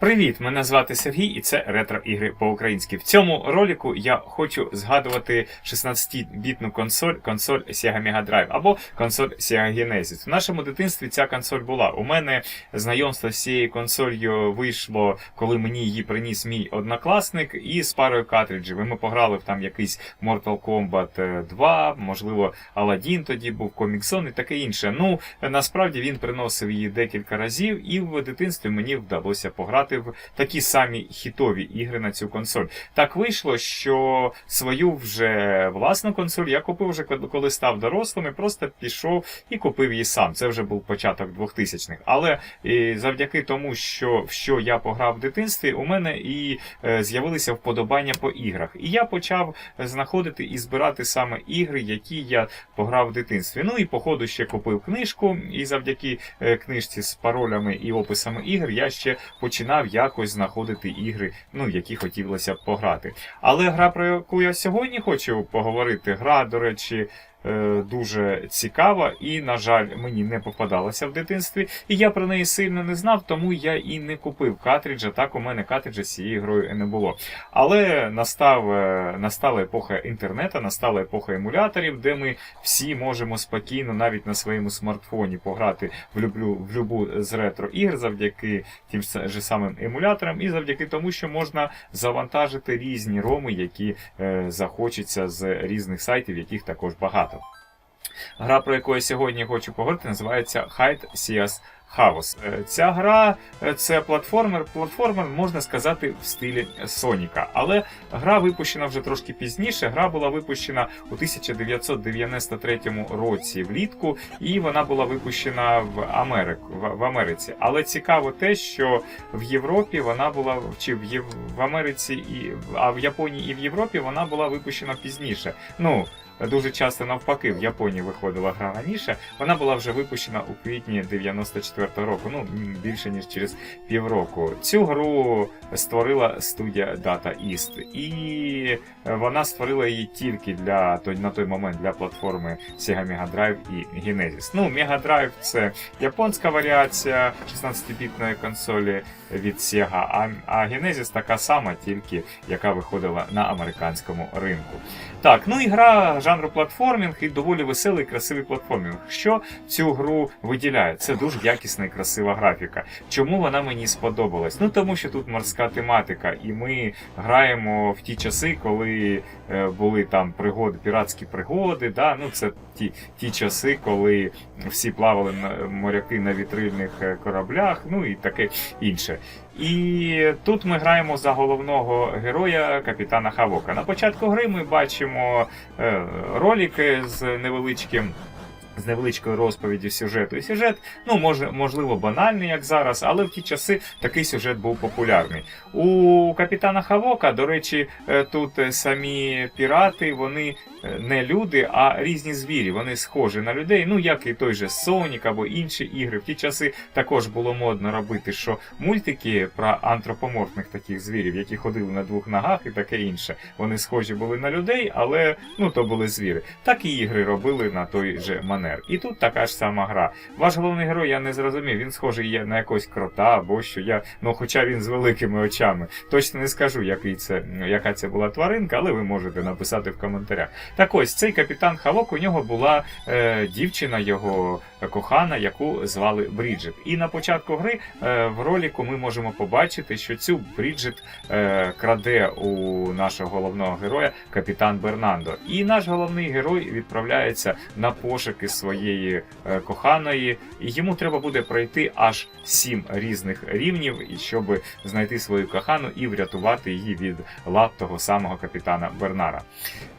Привіт! Мене звати Сергій, і це ретро ігри по-українськи. В цьому ролику я хочу згадувати 16-бітну консоль, консоль Sega Mega Drive або консоль Sega Genesis. В нашому дитинстві ця консоль була. У мене знайомство з цією консолью вийшло, коли мені її приніс мій однокласник, і з парою картриджів. І ми пограли в там якийсь Mortal Kombat 2, можливо, Aladdin тоді був Comic Zone і таке інше. Ну, насправді він приносив її декілька разів, і в дитинстві мені вдалося пограти в такі самі хітові ігри на цю консоль. Так вийшло, що свою вже власну консоль я купив вже коли- став дорослим і просто пішов і купив її сам. Це вже був початок 2000-х. Але завдяки тому, що в що я пограв в дитинстві, у мене і е, з'явилися вподобання по іграх. І я почав знаходити і збирати саме ігри, які я пограв в дитинстві. Ну і по ходу ще купив книжку, і завдяки е, книжці з паролями і описами ігр я ще починав якось знаходити ігри, ну, які хотілося б пограти. Але гра, про яку я сьогодні хочу поговорити, гра, до речі. Е, Дуже цікава і, на жаль, мені не попадалася в дитинстві, і я про неї сильно не знав, тому я і не купив картриджа. Так у мене картриджа з цією грою не було. Але настав, е, настала епоха інтернету, настала епоха емуляторів, де ми всі можемо спокійно, навіть на своєму смартфоні, пограти в люблю в любу з ретро ігр завдяки тим же самим емуляторам, і завдяки тому, що можна завантажити різні роми, які е, захочеться з різних сайтів, яких також багато. Гра, про яку я сьогодні хочу поговорити, називається Hide Seas House. Е, Ця гра е, це платформер. Платформер можна сказати в стилі Соніка. Але гра випущена вже трошки пізніше. Гра була випущена у 1993 році влітку, і вона була випущена в Америку в, Америці. Але цікаво те, що в Європі вона була чи в, Єв... в Америці і а в Японії і в Європі вона була випущена пізніше. Ну дуже часто навпаки в Японії виходила гра раніше. Вона була вже випущена у квітні 94-го року, ну більше ніж через півроку. Цю гру створила студія Data East, і е, вона створила її тільки для на той момент для платформи Sega Mega Drive і Genesis. Ну, Mega Drive це японська варіація 16-бітної консолі від Sega, а, Genesis така сама, тільки яка виходила на американському ринку. Так, ну і гра жанру платформінг і доволі веселий, красивий платформінг. Що цю гру виділяє? Це дуже якісна і красива графіка. Чому вона мені сподобалась? Ну тому що тут морська тематика, і ми граємо в ті часи, коли е, були там пригоди, піратські пригоди. Да? Ну це ті, ті часи, коли всі плавали моряки на вітрильних е, кораблях, ну і таке інше. І тут ми граємо за головного героя капітана Хавока. На початку гри ми бачимо е, ролики з невеличким. З невеличкою розповіддю сюжету. І сюжет, ну, може, можливо, банальний, як зараз, але в ті часи такий сюжет був популярний. У капітана Хавока, до речі, е, тут е, самі пірати, вони не люди, а різні звірі. Вони схожі на людей. Ну, як і той же Сонік або інші ігри. В ті часи також було модно робити, що мультики про антропоморфних таких звірів, які ходили на двох ногах і таке інше. Вони схожі були на людей, але ну то були звіри. Так і ігри робили на той же манер. І тут така ж сама гра. Ваш головний герой, я не зрозумів, він схожий є на якогось крота або що я. Ну, хоча він з великими очами. Точно не скажу, який це, яка це була тваринка, але ви можете написати в коментарях. Так ось цей капітан Хавок, у нього була е, дівчина його кохана, яку звали Бріджит. І на початку гри е, в роліку ми можемо побачити, що цю Бріджит е, краде у нашого головного героя капітан Бернандо. І наш головний герой відправляється на пошуки своєї е, коханої, і йому треба буде пройти аж сім різних рівнів, щоб знайти свою кохану і врятувати її від лап того самого капітана Бернара.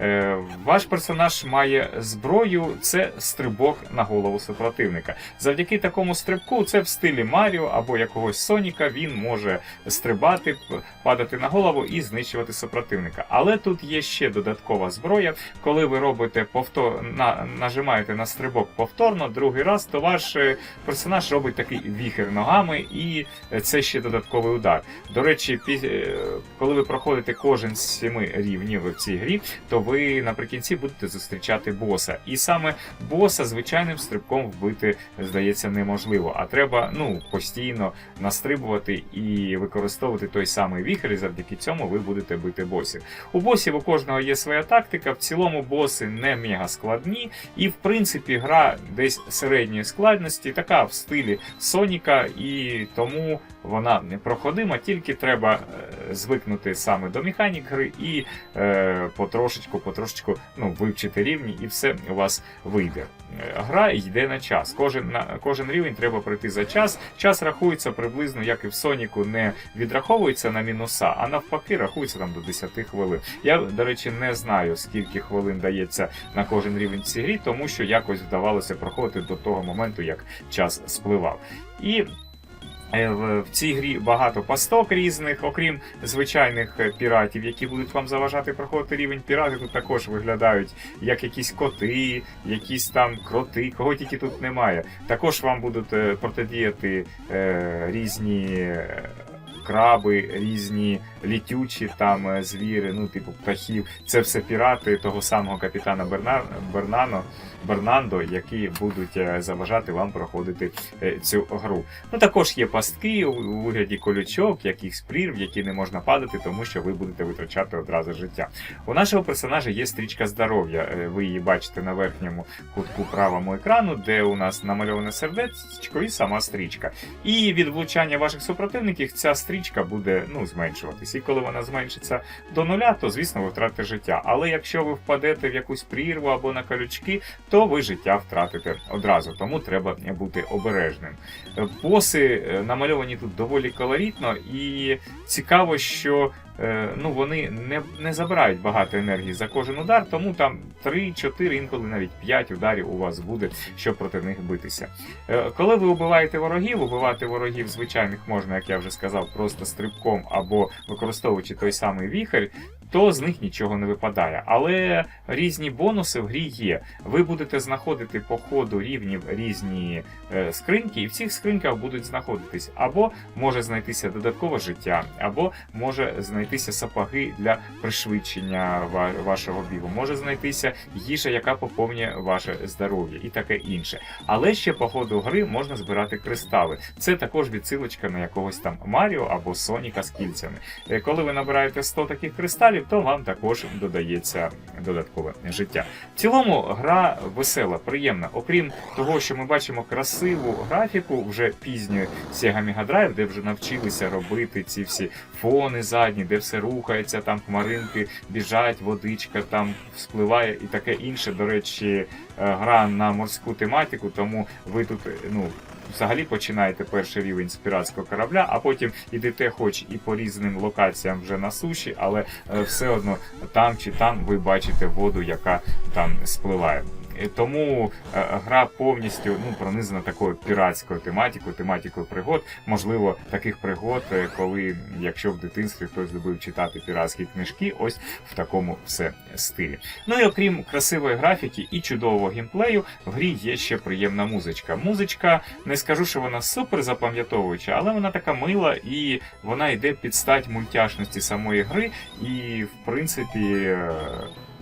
Е, ваш персонаж має зброю, це стрибок на голову супротивника. Завдяки такому стрибку, це в стилі Маріо або якогось Соніка, він може стрибати, падати на голову і знищувати супротивника. Але тут є ще додаткова зброя. Коли ви робите повтор... на... нажимаєте на стрибок повторно, другий раз, то ваш е, персонаж робить такий віхер ногами, і е, це ще додатковий удар. До речі, пі... е, коли ви проходите кожен з семи рівнів в цій грі, то ви наприкінці наприкінці будете зустрічати боса. І саме боса звичайним стрибком вбити, здається, неможливо. А треба ну, постійно настрибувати і використовувати той самий віхер, і завдяки цьому ви будете бити босів. У босів у кожного є своя тактика. В цілому боси не мега складні, і в принципі гра десь середньої складності, така в стилі Соніка, і тому вона не проходима, тільки треба е, звикнути саме до механік гри і е, потрошечку, потрошечку ну, вивчити рівні, і все у вас вийде. Е, Гра йде на час. Кожен на кожен рівень треба пройти за час. Час рахується приблизно, як і в Соніку, не відраховується на мінуса, а навпаки, рахується там до 10 хвилин. Я, до речі, не знаю, скільки хвилин дається на кожен рівень в цій грі, тому що якось вдавалося проходити до того моменту, як час спливав. І В в цій грі багато пасток різних, окрім звичайних е, піратів, які будуть вам заважати проходити рівень. Пірати тут також виглядають як якісь коти, якісь там кроти, кого тільки тут немає. Також вам будуть е, протидіяти е, різні. е, Краби, різні літючі там е, звіри, ну типу птахів. Це все пірати того самого капітана Берна... Бернано, Бернандо, які будуть е, заважати вам проходити е, цю гру. Ну також є пастки у вигляді колючок, якихось прірв, які не можна падати, тому що ви будете витрачати одразу життя. У нашого персонажа є стрічка здоров'я. Е, Ви її бачите на верхньому кутку правому екрану, де у нас намальоване сердечко і сама стрічка. І від влучання ваших супротивників ця стрічка буде ну, зменшуватись. І коли вона зменшиться до нуля, то звісно ви втратите життя. Але якщо ви впадете в якусь прірву або на колючки, то ви життя втратите одразу. Тому треба бути обережним. Е, Боси е, намальовані тут доволі колоритно, і цікаво, що е, ну, вони не, не забирають багато енергії за кожен удар, тому там 3-4, інколи навіть 5 ударів у вас буде, щоб проти них битися. Коли ви убиваєте ворогів, убивати ворогів звичайних можна, як я вже сказав, просто стрибком або використовуючи той самий віхар, то з них нічого не випадає. Але різні бонуси в грі є. Ви будете знаходити по ходу рівнів різні е, скриньки, і в цих скриньках будуть знаходитись або може знайтися додаткове життя, або може знайтися сапоги для пришвидшення ва- вашого бігу, може знайтися їжа, яка поповнює ваше здоров'я, і таке інше. Але ще по ходу гри можна збирати кристали. Це також відсилочка на якогось там Маріо або Соніка з кільцями. Е, Коли ви набираєте 100 таких кристалів, то вам також додається додаткове життя. В цілому гра весела, приємна. Окрім того, що ми бачимо красиву графіку вже пізньої Sega Mega Drive, де вже навчилися робити ці всі фони задні, де все рухається, там хмаринки біжать, водичка там спливає і таке інше. До речі, е, гра на морську тематику, тому ви тут е, ну. Взагалі починаєте перший рівень з піратського корабля, а потім ідете хоч і по різним локаціям вже на суші, але е, все одно там чи там ви бачите воду, яка там спливає. Е, Тому е, гра повністю ну, пронизана такою піратською тематикою, тематикою пригод. Можливо, таких пригод, е, коли, якщо в дитинстві хтось любив читати піратські книжки, ось в такому все стилі. Ну і окрім красивої графіки і чудового геймплею, в грі є ще приємна музичка. Музичка, не скажу, що вона супер запам'ятовуюча, але вона така мила і вона йде під стать мультяшності самої гри. І в принципі.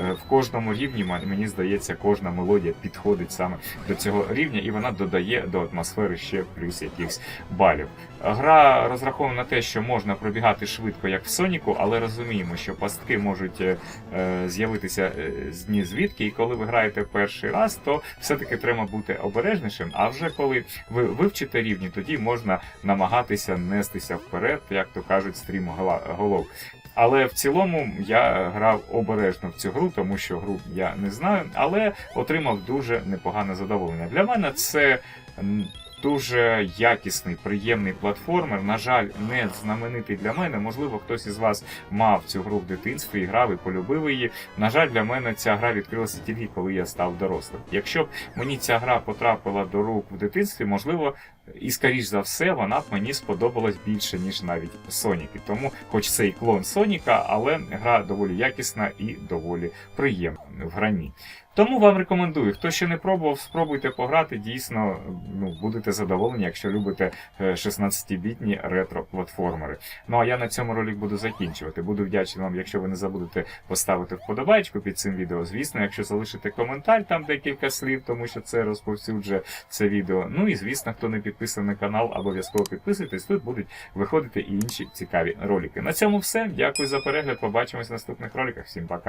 Е, В кожному рівні мені здається, кожна мелодія підходить саме до цього рівня, і вона додає до атмосфери ще плюс якихось балів. Гра розрахована на те, що можна пробігати швидко, як в Соніку, але розуміємо, що пастки можуть е, е, з'явитися з ні звідки, і коли ви граєте перший раз, то все-таки треба бути обережнішим. А вже коли ви вивчите рівні, тоді можна намагатися нестися вперед, як то кажуть, стрім голов. Але в цілому я грав обережно в цю гру, тому що гру я не знаю, але отримав дуже непогане задоволення. Для мене це дуже якісний, приємний платформер. На жаль, не знаменитий для мене. Можливо, хтось із вас мав цю гру в дитинстві і грав і полюбив її. На жаль, для мене ця гра відкрилася тільки коли я став дорослим. Якщо б мені ця гра потрапила до рук в дитинстві, можливо, І скоріш за все, вона б мені сподобалась більше, ніж навіть Соніки. Тому, хоч це і клон Соніка, але гра доволі якісна і доволі приємна в грані. Тому вам рекомендую, хто ще не пробував, спробуйте пограти. Дійсно, ну будете задоволені, якщо любите е, 16-бітні ретро-платформери. Ну а я на цьому ролик буду закінчувати. Буду вдячний вам, якщо ви не забудете поставити вподобайку під цим відео. Звісно, якщо залишите коментар, там декілька слів, тому що це розповсюджує це відео. Ну і звісно, хто не підписаний на канал, обов'язково підписуйтесь. Тут будуть виходити і інші цікаві ролики. На цьому все. Дякую за перегляд. Побачимось в наступних роликах. Всім пока.